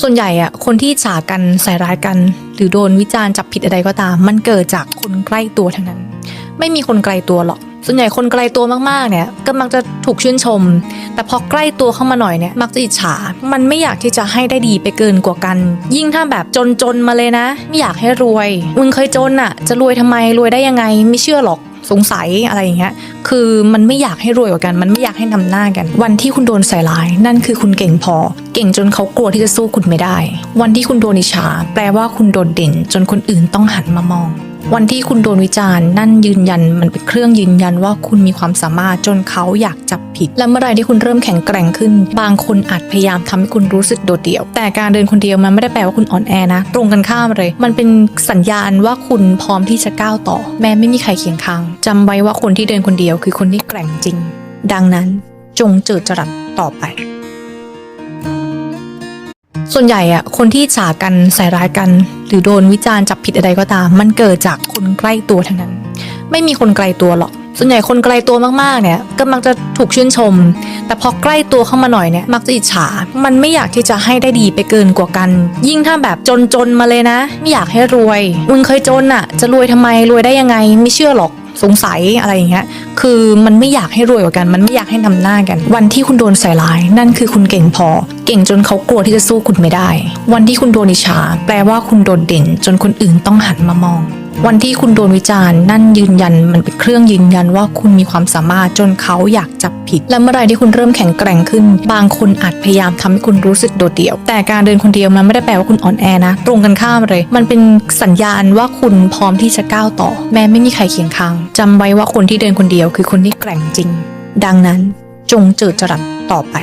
ส่วนใหญ่อะคนที่ฉากันใส่ร้ายกัน หรือโดนวิจารณ์จับผิดอะไรก็ตาม มันเกิดจากคนใกล้ตัวทั้งนั้น ไม่มีคนไกลตัวหรอก ส่วนใหญ่คนไกลตัวมากๆเนี่ยก็มักจะถูกชื่นชม แต่พอใกล้ตัวเข้ามาหน่อยเนี่ยมักจะอิจฉา มันไม่อยากที่จะให้ได้ดีไปเกินกว่ากัน ยิ่งถ้าแบบจนๆมาเลยนะ ไม่อยากให้รวย มึงเคยจนอะจะรวยทำไมรวยได้ยังไง ไม่เชื่อหรอก สงสัยอะไรอย่างเงี้ย คือมันไม่อยากให้รวยกว่ากัน มันไม่อยากให้นำหน้ากัน วันที่คุณโดนใส่ร้าย นั่นคือคุณเก่งพอ เก่งจนเขากลัวที่จะสู้คุณไม่ได้ วันที่คุณโดนอิจฉาแปลว่าคุณโดดเด่น จนคนอื่นต้องหันมามอง วันที่คุณโดนวิจารณ์ นั่นยืนยันมันเป็นเครื่องยืนยันว่าคุณมีความสามารถจนเขาอยากจับ ผิด และเมื่อไรที่คุณเริ่มแข็งแกร่งขึ้น บางคนอาจพยายามทำให้คุณรู้สึกโดดเดี่ยว แต่การเดินคนเดียวมันไม่ได้แปลว่าคุณอ่อนแอนะ ตรงกันข้ามเลย มันเป็นสัญญาณว่าคุณพร้อมที่จะก้าวต่อ แม้ไม่มีใครเคียงข้างจำไว้ว่าคนที่เดินคนเดียวคือคนที่แกร่งจริง ดังนั้นจงเจิดจรัสต่อไป ส่วนใหญ่อะคนที่ฉากันใส่ร้ายกัน หรือโดนวิจารณ์จับผิดอะไรก็ตาม มันเกิดจากคนใกล้ตัวทั้งนั้น ไม่มีคนไกลตัวหรอก ส่วนใหญ่คนไกลตัวมากๆเนี่ยก็มักจะถูกชื่นชม แต่พอใกล้ตัวเข้ามาหน่อยเนี่ยมักจะอิจฉา มันไม่อยากที่จะให้ได้ดีไปเกินกว่ากัน ยิ่งถ้าแบบจนๆมาเลยนะ ไม่อยากให้รวย มึงเคยจนอะจะรวยทำไมรวยได้ยังไง ไม่เชื่อหรอกสงสัยอะไรอย่างเงี้ย คือมันไม่อยากให้รวยกว่ากัน มันไม่อยากให้นำหน้ากัน วันที่คุณโดนใส่ร้าย นั่นคือคุณเก่งพอ เก่งจนเขากลัวที่จะสู้คุณไม่ได้ วันที่คุณโดนอิจฉาแปลว่าคุณโดดเด่น จนคนอื่นต้องหันมามอง วันที่คุณโดนวิจารณ์นั่นยืนยันมันเป็นเครื่องยืนยันว่าคุณมีความสามารถจนเขาอยากจับผิด และเมื่อไรที่คุณเริ่มแข็งแกร่งขึ้น บางคนอาจพยายามทำให้คุณรู้สึกโดดเดี่ยว แต่การเดินคนเดียวมันไม่ได้แปลว่าคุณอ่อนแอนะ ตรงกันข้ามเลย มันเป็นสัญญาณว่าคุณพร้อมที่จะก้าวต่อ แม้ไม่มีใครเคียงข้างจำไว้ว่าคนที่เดินคนเดียวคือคนที่แกร่งจริง ดังนั้นจงเจิดจรัสต่อไป